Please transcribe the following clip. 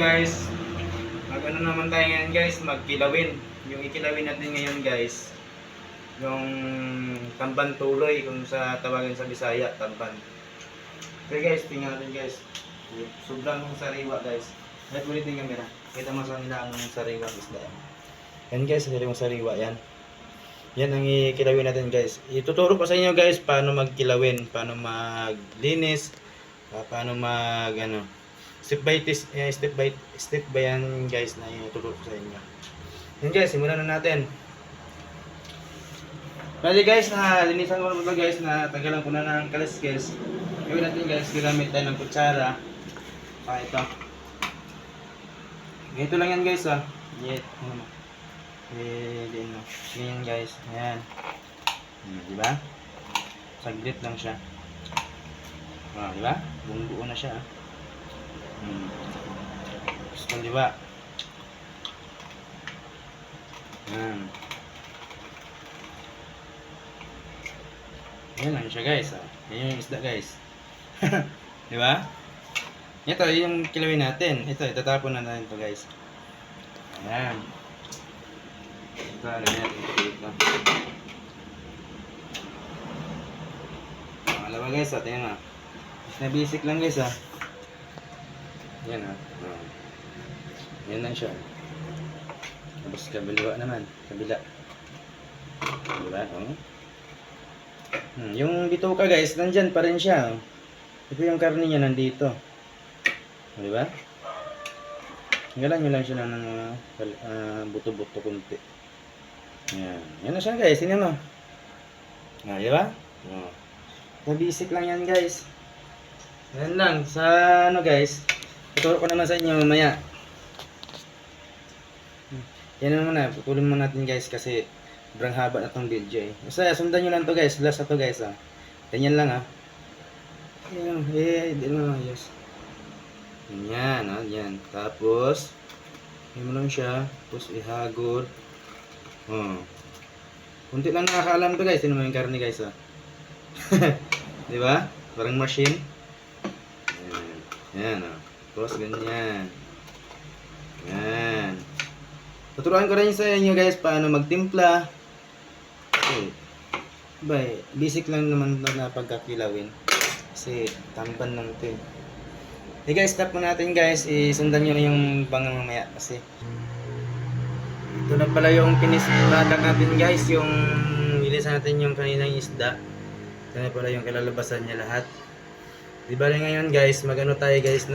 guys, mag ano naman tayo ngayon guys, magkilawin. Yung ikilawin natin ngayon guys, yung tamban tuloy kung sa tawagin sa Bisaya, tamban. Okay guys, tingnan natin guys. Sobrang sariwa guys. Let ulit yung camera. Kita mo sa nila ang sariwa isda. Yan guys, sariwang sariwa yan. Yan ang ikilawin natin guys. Ituturo ko sa inyo guys paano magkilawin, paano maglinis, ah, paano mag ano, step by tis, eh, step by step by yan guys na ituturo ko sa inyo. Yan guys, simulan na natin. Bali guys, na linisan ko na guys na tagalan ko na ng kaliskis. Gawin natin guys, gamit tayo ng kutsara. Pa ito. Ganito lang yan guys ah. Yet, ano. Eh, din no. Ganyan guys. Ayan. Hmm, di ba? Saglit lang siya. Ah, di ba? Buong buo na siya ah. Gusto di ba? Ayan. Yan lang siya guys. Ah. Yan yung isda guys. di ba? Ito yung kilawin natin. Ito, itatapon na natin to guys. Ayan. Ito, ano yan, ito. Pangalawa guys, ah, tingnan mo. Mas na basic lang guys ah. Yan ah. Oh. Yan lang siya. Tapos kabaliwa naman, kabila. Diba? Oh. Hmm, yung bituka guys, nandyan pa rin siya. Oh. Ito yung karne niya nandito. Oh, di ba? Tanggalan nyo lang siya ng uh, buto-buto kunti. Yan. Yan na siya guys. Tingnan mo. Ah, di ba? Oh. So, basic lang yan guys. Yan lang. Sa ano guys. Tuturo ko naman sa inyo mamaya. Yan na muna. Putulin mo natin guys kasi sobrang haba na tong video eh. Basta sundan nyo lang to guys. Last na to guys ah. Ganyan lang ah. Yan. Eh, di na ayos. Yan, ah, yan. Tapos, yan mo lang siya. Tapos, ihagod. Oh. Kunti lang nakakaalam to guys. Sino mo yung karne guys, ah. Di ba? Parang machine. Yan. Yan, ah. Tapos, ganyan. Yan. Tuturuan ko rin sa inyo guys paano magtimpla. Okay. Bay, basic lang naman na na pagkakilawin. Kasi tampan lang ito eh. Hey guys, stop mo natin guys. Isundan nyo na yung bangang mamaya kasi ito na pala yung finish product natin guys. Yung ilisan natin yung kaninang isda. Ito na pala yung kalalabasan niya lahat. Di ba ngayon guys, magano tayo guys na